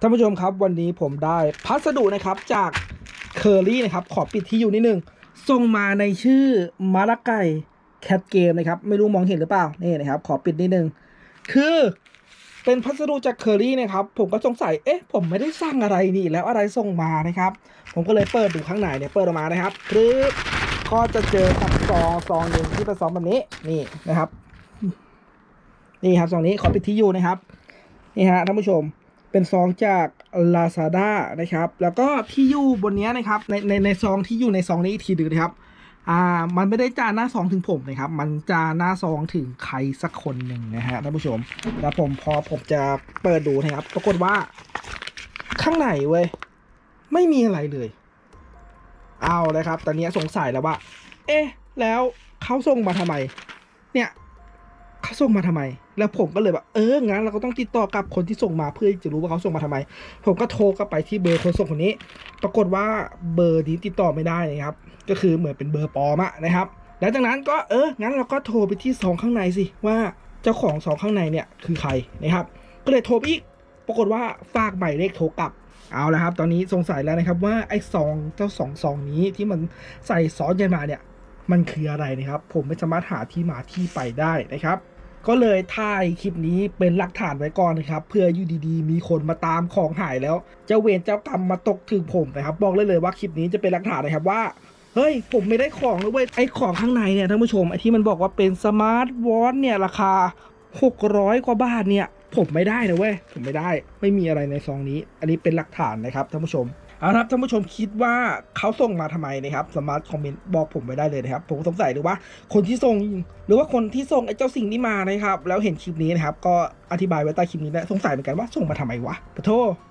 ท่านผู้ชมครับวันนี้ผมได้พัสดุนะครับจากเคอรี่นะครับขอปิดที่อยู่นิดนึงส่งมาในชื่อมาลาไก่แคทเกมนะครับไม่รู้มองเห็นหรือเปล่านี่นะครับขอปิดนิดนึงคือเป็นพัสดุจากเคอรี่นะครับผมก็สงสัยเอ๊ะผมไม่ได้สร้างอะไรนี่แล้วอะไรส่งมานะครับ ผมก็เลยเปิดดูข้างในเนี่ยเปิดออกมานะครับคือก็จะเจอกับซองซองหนึ่งที่เป็นซองแบบนี้นี่นะครับ นี่ครับซองนี้ขอปิดที่อยู่นะครับนี่ฮะท่านผู้ชม เป็นซองจาก Lazada นะครับ แล้วก็ที่อยู่บนนี้นะครับ ในในในซองที่อยู่ในซองนี้อีกทีหนึงนะครับ อ่า มันไม่ได้จานหน้าซองถึงผมนะครับ มันจานหน้าซองถึงใครสักคนหนึ่งนะฮะท่านผู้ชม แล้วผมพอผมจะเปิดดูนะครับ ปรากฏว่า ข้างในเว้ย ไม่มีอะไรเลย เอาเลยครับ ตอนนี้สงสัยแล้วว่า เอ๊ะ แล้วเขาส่งมาทำไม เนี่ย เขาส่งมาทำไม แล้วผมก็เลยแบบเอองั้นเราก็ต้องติดต่อกับคนที่ส่งมาเพื่อจะรู้ว่าเขาส่งมาทำไม ผมก็โทรกลับไปที่เบอร์คนส่งคนนี้ ปรากฏว่าเบอร์นี้ติดต่อไม่ได้นะครับ ก็คือเหมือนเป็นเบอร์ปลอมอะนะครับแล้วจากนั้นก็เอองั้นเราก็โทรไปที่ซองข้างในสิว่าเจ้าของซองข้างในเนี่ยคือใครนะครับ ก็เลยโทรอีก ปรากฏว่าฝากหมายเลขโทรกลับเอาละครับ ตอนนี้สงสัยแล้วนะครับว่าไอ้ซองเจ้าสองซองนี้ที่มันใส่ซอสใยมาเนี่ย มันคืออะไรนะครับ ผมไม่สามารถหาที่มาที่ไปได้นะครับ ก็เลยถ่ายคลิปนี้เป็นหลักฐานไว้ก่อนนะครับ เพื่ออยู่ดีๆ มีคนมาตามของหายแล้ว เจ้าเวรเจ้ากรรมมาตกถึงผมนะครับ บอกเลยเลยว่าคลิปนี้จะเป็นหลักฐานนะครับว่าเฮ้ย ผมไม่ได้ของนะเว้ย ไอของข้างในเนี่ยท่านผู้ชมไอที่มันบอกว่าเป็นสมาร์ทวอทเนี่ย ราคา 600 กว่าบาทเนี่ย ผมไม่ได้นะเว้ย ผมไม่ได้ ไม่มีอะไรในซองนี้ อันนี้เป็นหลักฐานนะครับท่านผู้ชม เอาละครับท่านผู้ชมคิดว่าเขาส่งมาทำไมนะครับสามารถคอมเมนต์บอกผมไว้ได้เลยนะครับ ผมสงสัยหรือว่าคนที่ส่งหรือว่าคนที่ส่งไอ้เจ้าสิ่งนี้มานะครับ แล้วเห็นคลิปนี้นะครับ ก็อธิบายไว้ใต้คลิปนี้นะสงสัยเหมือนกันว่าส่งมาทำไมวะขอโทษ